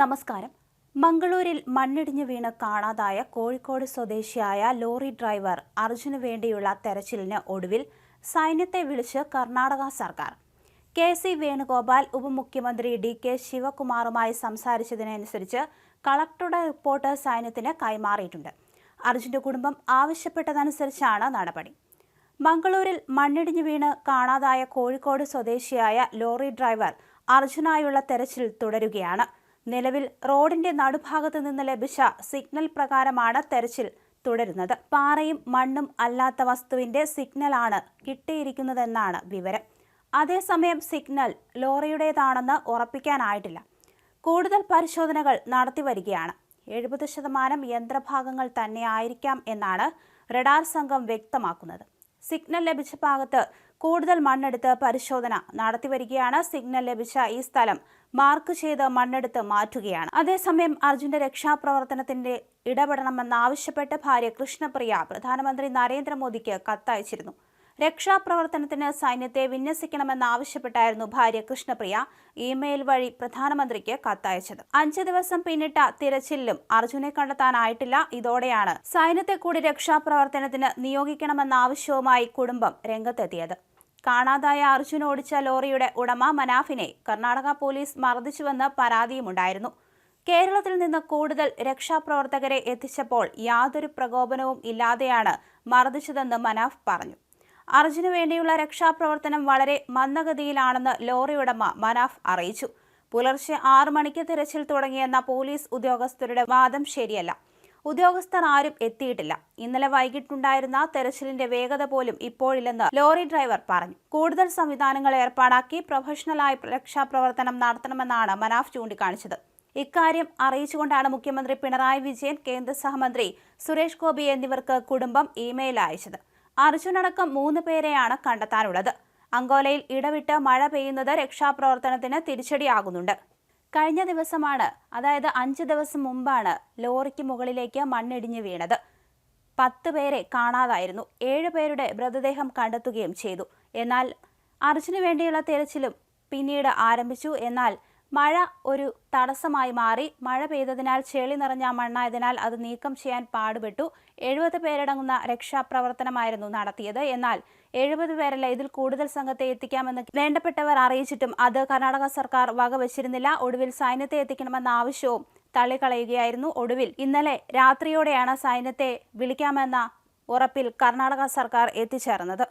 നമസ്കാരം. മംഗളൂരിൽ മണ്ണിടിഞ്ഞു വീണ് കാണാതായ കോഴിക്കോട് സ്വദേശിയായ ലോറി ഡ്രൈവർ അർജുന് വേണ്ടിയുള്ള തെരച്ചിലിന് ഒടുവിൽ സൈന്യത്തെ വിളിച്ച് കർണാടക സർക്കാർ. കെ സി വേണുഗോപാൽ ഉപമുഖ്യമന്ത്രി ഡി കെ ശിവകുമാറുമായി സംസാരിച്ചതിനനുസരിച്ച് കളക്ടറുടെ റിപ്പോർട്ട് സൈന്യത്തിന് കൈമാറിയിട്ടുണ്ട്. അർജുന്റെ കുടുംബം ആവശ്യപ്പെട്ടതനുസരിച്ചാണ് നടപടി. മംഗളൂരിൽ മണ്ണിടിഞ്ഞു വീണ് കാണാതായ കോഴിക്കോട് സ്വദേശിയായ ലോറി ഡ്രൈവർ അർജുനായുള്ള തെരച്ചിൽ തുടരുകയാണ്. നിലവിൽ റോഡിന്റെ നടുഭാഗത്ത് നിന്ന് ലഭിച്ച സിഗ്നൽ പ്രകാരമാണ് തെരച്ചിൽ തുടരുന്നത്. പാറയും മണ്ണും അല്ലാത്ത വസ്തുവിന്റെ സിഗ്നലാണ് കിട്ടിയിരിക്കുന്നതെന്നാണ് വിവരം. അതേസമയം സിഗ്നൽ ലോറിയുടേതാണെന്ന് ഉറപ്പിക്കാനായിട്ടില്ല. കൂടുതൽ പരിശോധനകൾ നടത്തി വരികയാണ് എഴുപത് ശതമാനം യന്ത്രഭാഗങ്ങൾ തന്നെയായിരിക്കാം എന്നാണ് റഡാർ സംഘം വ്യക്തമാക്കുന്നത്. സിഗ്നൽ ലഭിച്ച ഭാഗത്ത് കൂടുതൽ മണ്ണെടുത്ത് പരിശോധന നടത്തിവരികയാണ്. സിഗ്നൽ ലഭിച്ച ഈ സ്ഥലം മാർക്ക് ചെയ്ത് മണ്ണെടുത്ത് മാറ്റുകയാണ്. അതേസമയം അർജുന്റെ രക്ഷാപ്രവർത്തനത്തിന്റെ ഇടപെടണമെന്നാവശ്യപ്പെട്ട് ഭാര്യ കൃഷ്ണപ്രിയ പ്രധാനമന്ത്രി നരേന്ദ്രമോദിക്ക് കത്തയച്ചിരുന്നു. രക്ഷാപ്രവർത്തനത്തിന് സൈന്യത്തെ വിന്യസിക്കണമെന്നാവശ്യപ്പെട്ടായിരുന്നു ഭാര്യ കൃഷ്ണപ്രിയ ഇമെയിൽ വഴി പ്രധാനമന്ത്രിക്ക് കത്തയച്ചത്. അഞ്ചു ദിവസം പിന്നിട്ട തിരച്ചിലും അർജുനെ കണ്ടെത്താനായിട്ടില്ല. ഇതോടെയാണ് സൈന്യത്തെ കൂടി രക്ഷാപ്രവർത്തനത്തിന് നിയോഗിക്കണമെന്ന ആവശ്യവുമായി കുടുംബം രംഗത്തെത്തിയത്. കാണാതായ അർജുൻ ഓടിച്ച ലോറിയുടെ ഉടമ മനാഫിനെ കർണാടക പോലീസ് മർദ്ദിച്ചുവെന്ന് പരാതിയുമുണ്ടായിരുന്നു. കേരളത്തിൽ നിന്ന് കൂടുതൽ രക്ഷാപ്രവർത്തകരെ എത്തിച്ചപ്പോൾ യാതൊരു പ്രകോപനവും ഇല്ലാതെയാണ് മർദ്ദിച്ചതെന്ന് മനാഫ് പറഞ്ഞു. അർജുന് വേണ്ടിയുള്ള രക്ഷാപ്രവർത്തനം വളരെ മന്ദഗതിയിലാണെന്ന് ലോറി ഉടമ മനാഫ് അറിയിച്ചു. പുലർച്ചെ ആറു മണിക്ക് തിരച്ചിൽ തുടങ്ങിയെന്ന പോലീസ് ഉദ്യോഗസ്ഥരുടെ വാദം ശരിയല്ല. ഉദ്യോഗസ്ഥർ ആരും എത്തിയിട്ടില്ല. ഇന്നലെ വൈകിട്ടുണ്ടായിരുന്ന തെരച്ചിലിന്റെ വേഗത പോലും ഇപ്പോഴില്ലെന്ന് ലോറി ഡ്രൈവർ പറഞ്ഞു. കൂടുതൽ സംവിധാനങ്ങൾ ഏർപ്പാടാക്കി പ്രൊഫഷണലായി രക്ഷാപ്രവർത്തനം നടത്തണമെന്നാണ് മനാഫ് ചൂണ്ടിക്കാണിച്ചത്. ഇക്കാര്യം അറിയിച്ചുകൊണ്ടാണ് മുഖ്യമന്ത്രി പിണറായി വിജയൻ കേന്ദ്ര സഹമന്ത്രി സുരേഷ് ഗോപി എന്നിവർക്ക് കുടുംബം ഇമെയിൽ അയച്ചത്. അർജുനടക്കം മൂന്ന് പേരെയാണ് കണ്ടെത്താനുള്ളത്. അങ്കോലയിൽ ഇടവിട്ട് മഴ പെയ്യുന്നത് രക്ഷാപ്രവർത്തനത്തിന് തിരിച്ചടിയാകുന്നുണ്ട്. കഴിഞ്ഞ ദിവസമാണ് അതായത് അഞ്ച് ദിവസം മുമ്പാണ് ലോറിക്ക് മുകളിലേക്ക് മണ്ണിടിഞ്ഞ് വീണത്. പത്ത് പേരെ കാണാതായിരുന്നു. ഏഴ് പേരുടെ മൃതദേഹം കണ്ടെത്തുകയും ചെയ്തു. എന്നാൽ അർജുന് വേണ്ടിയുള്ള തിരച്ചിലും പിന്നീട് ആരംഭിച്ചു. എന്നാൽ മഴ ഒരു തടസ്സമായി മാറി. മഴ പെയ്തതിനാൽ ചെളി നിറഞ്ഞ മണ്ണായതിനാൽ അത് നീക്കം ചെയ്യാൻ പാടുപെട്ടു. എഴുപത് പേരടങ്ങുന്ന രക്ഷാപ്രവർത്തനമായിരുന്നു നടത്തിയത്. എന്നാൽ എഴുപത് പേരല്ല ഇതിൽ കൂടുതൽ സംഘത്തെ എത്തിക്കാമെന്ന് വേണ്ടപ്പെട്ടവർ അറിയിച്ചിട്ടും അത് കർണാടക സർക്കാർ വകവച്ചിരുന്നില്ല. ഒടുവിൽ സൈന്യത്തെ എത്തിക്കണമെന്ന ആവശ്യവും തള്ളിക്കളയുകയായിരുന്നു. ഒടുവിൽ ഇന്നലെ രാത്രിയോടെയാണ് സൈന്യത്തെ വിളിക്കാമെന്ന ഉറപ്പിൽ കർണാടക സർക്കാർ എത്തിച്ചേർന്നത്.